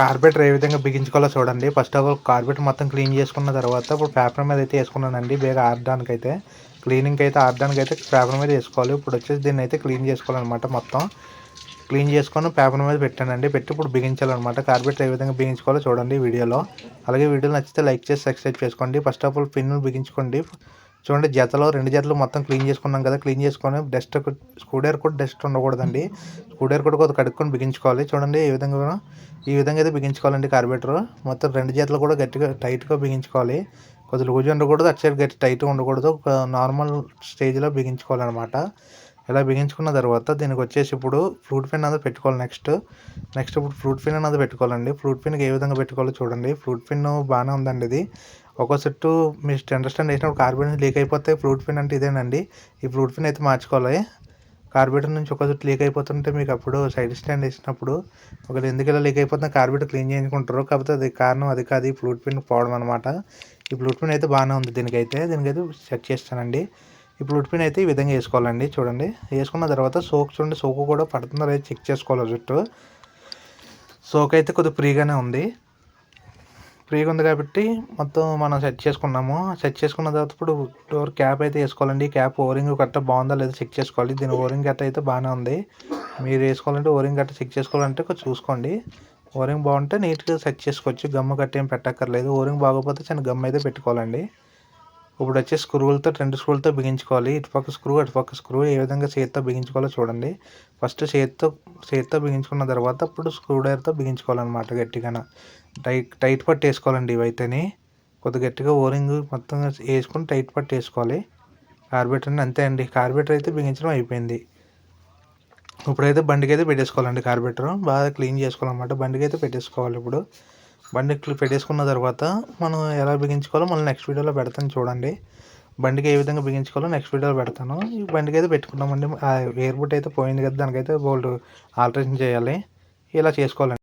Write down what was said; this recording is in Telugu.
కార్బెటర్ ఏ విధంగా బిగించుకోవాలో చూడండి. ఫస్ట్ ఆఫ్ ఆల్ కార్పెట్ మొత్తం క్లీన్ చేసుకున్న తర్వాత ఇప్పుడు పేపర్ మీద అయితే వేసుకున్నానండి. బేగ ఆడడానికి అయితే క్లీనింగ్ అయితే ఆడడానికి అయితే పేపర్ మీద వేసుకోవాలి. ఇప్పుడు వచ్చేసి దీన్ని అయితే క్లీన్ చేసుకోవాలన్నమాట మొత్తం. క్లీన్ చేసుకొని పేపర్ మీద పెట్టానండి. పెట్టి ఇప్పుడు బిగించాలన్నమాట. కార్పెట్ ఏ విధంగా బిగించుకోవాలో చూడండి వీడియోలో. అలాగే వీడియో నచ్చితే లైక్ చేసి సబ్స్క్రైబ్ చేసుకోండి. ఫస్ట్ ఆఫ్ ఆల్ పిన్ను బిగించుకోండి. చూడండి జతలో రెండు జతలు మొత్తం క్లీన్ చేసుకున్నాం కదా క్లీన్ చేసుకొని డస్ట్ స్కూడేర్ కూడా డస్ట్ ఉండకూడదండి. స్కూడేర్ కూడా కొద్దిగా కడుక్కొని బిగించుకోవాలి. చూడండి ఈ విధంగా ఈ విధంగా అయితే బిగించుకోవాలండి కార్బేటర్ మొత్తం రెండు జతలు కూడా గట్టిగా టైట్గా బిగించుకోవాలి. కొద్దిగా లూజ్ ఉండకూడదు అటు సైడ్ గట్టి టైట్గా ఉండకూడదు. ఒక నార్మల్ స్టేజ్లో బిగించుకోవాలన్నమాట. ఇలా బిగించుకున్న తర్వాత దీనికి వచ్చేసి ఇప్పుడు ఫ్రూట్ పిన్ అనేది పెట్టుకోవాలి నెక్స్ట్. నెక్స్ట్ ఇప్పుడు ఫ్రూట్ పిన్ అనేది పెట్టుకోవాలండి. ఫ్రూట్ పిన్కి ఏ విధంగా పెట్టుకోవాలో చూడండి. ఫ్రూట్ పిన్ బాగానే ఉందండి ఇది. ఒక సెట్టు మీరు అండర్స్టాండ్ వేసినప్పుడు కార్బోరేటర్ లీక్ అయిపోతే ఫ్రూట్ పిన్ అంటే ఇదేనండి. ఈ ఫ్రూట్ పిన్ అయితే మార్చుకోవాలి. కార్బేటర్ నుంచి ఒక సెట్ లీక్ అయిపోతుంటే మీకు అప్పుడు సైడ్ స్టాండ్ వేసినప్పుడు ఒకటి ఎందుకు ఇలా లీక్ అయిపోతుంది కార్బేటర్ క్లీన్ చేయించుకుంటారు. కాకపోతే అది కారణం అది కాదు. ఈ ఫ్లూట్ పిన్ పోవడం అనమాట ఈ ఫ్లూట్ పిన్ అయితే బాగానే ఉంది దీనికైతే. దీనికైతే సెట్ చేస్తానండి. ఈ ఫ్లూట్ పిన్ అయితే ఈ విధంగా వేసుకోవాలండి. చూడండి. వేసుకున్న తర్వాత సోక్ చూడండి. సోకు కూడా పడుతుందో లేదో చెక్ చేసుకోవాలి చుట్టూ సోక్ అయితే కొద్దిగా ఫ్రీగానే ఉంది. ఫ్రీగా ఉంది కాబట్టి మొత్తం మనం సెట్ చేసుకున్నాము. సెట్ చేసుకున్న తర్వాత ఇప్పుడు డోర్ క్యాప్ అయితే వేసుకోవాలండి. క్యాప్ ఓరింగ్ గట్ట బాగుందా లేదా చెక్ చేసుకోవాలి. దీని ఓరింగ్ గట్ట అయితే బాగానే ఉంది. మీరు వేసుకోవాలంటే ఓరింగ్ గట్ట చెక్ చేసుకోవాలంటే కొంచెం చూసుకోండి. ఓరింగ్ బాగుంటే నీట్గా సెట్ చేసుకోవచ్చు. గమ్మ గట్ట ఏం పెట్టక్కర్లేదు. ఓరింగ్ బాగోకపోతే చిన్న గమ్ అయితే పెట్టుకోవాలండి. ఇప్పుడు వచ్చే స్క్రూలతో రెండు స్క్రూలతో బిగించుకోవాలి. ఇటుపక్క స్క్రూ అటుపక్క స్క్రూ ఏ విధంగా చేతితో బిగించుకోవాలో చూడండి. ఫస్ట్ చేతితో చేతితో బిగించుకున్న తర్వాత ఇప్పుడు స్క్రూ డ్రైవర్తో బిగించుకోవాలన్నమాట గట్టిగా టైట్ టైట్ పట్టు వేసుకోవాలండి ఇవైతేనే. కొద్దిగా గట్టిగా ఓరింగ్ మొత్తం వేసుకొని టైట్ పట్టు వేసుకోవాలి. కార్బేటర్ అంతే అండి. కార్బేటర్ అయితే బిగించడం అయిపోయింది. ఇప్పుడైతే బండికి అయితే పెట్టేసుకోవాలండి కార్బేటర్ బాగా క్లీన్ చేసుకోవాలన్నమాట. బండికి అయితే పెట్టేసుకోవాలి ఇప్పుడు. బండి పెట్టేసుకున్న తర్వాత మనం ఎలా బిగించుకోవాలో మళ్ళీ నెక్స్ట్ వీడియోలో పెడతాను చూడండి. బండికి ఏ విధంగా బిగించుకోవాలో నెక్స్ట్ వీడియోలో పెడతాను. ఈ బండికి అయితే పెట్టుకున్నామండి ఎయిర్ బుట్ అయితే పోయింది కదా దానికైతే బోల్డ్ ఆల్టరేషన్ చేయాలి. ఇలా చేసుకోవాలండి.